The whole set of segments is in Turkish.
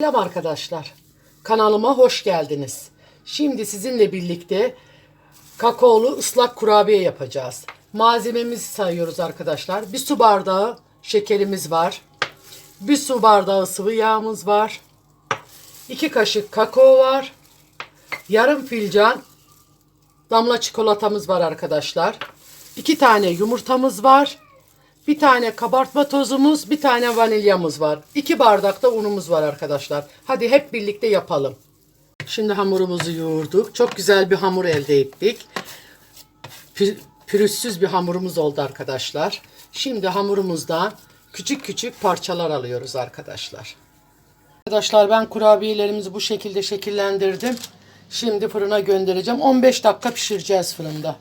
Selam arkadaşlar. Kanalıma hoş geldiniz. Şimdi sizinle birlikte kakaolu ıslak kurabiye yapacağız. Malzememizi sayıyoruz arkadaşlar. Bir su bardağı şekerimiz var. Bir su bardağı sıvı yağımız var. 2 kaşık kakao var. Yarım fincan damla çikolatamız var arkadaşlar. 2 tane yumurtamız var. Bir tane kabartma tozumuz, bir tane vanilyamız var. İki bardak da unumuz var arkadaşlar. Hadi hep birlikte yapalım. Şimdi hamurumuzu yoğurduk. Çok güzel bir hamur elde ettik. Pü- Pürüzsüz bir hamurumuz oldu arkadaşlar. Şimdi hamurumuzdan küçük küçük parçalar alıyoruz arkadaşlar. Arkadaşlar ben kurabiyelerimizi bu şekilde şekillendirdim. Şimdi fırına göndereceğim. 15 dakika pişireceğiz fırında.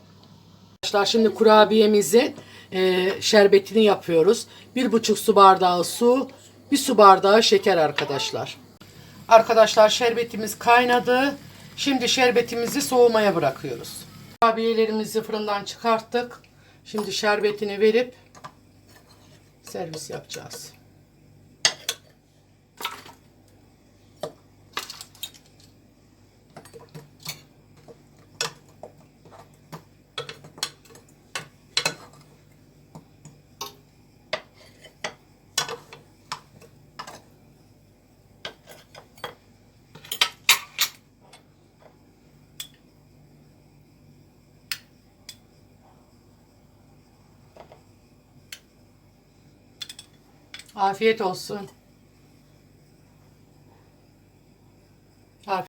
Arkadaşlar şimdi kurabiyemizin e, şerbetini yapıyoruz. Bir buçuk su bardağı su, bir su bardağı şeker arkadaşlar. Arkadaşlar şerbetimiz kaynadı. Şimdi şerbetimizi soğumaya bırakıyoruz. Kurabiyelerimizi fırından çıkarttık. Şimdi şerbetini verip servis yapacağız. Afiyet olsun.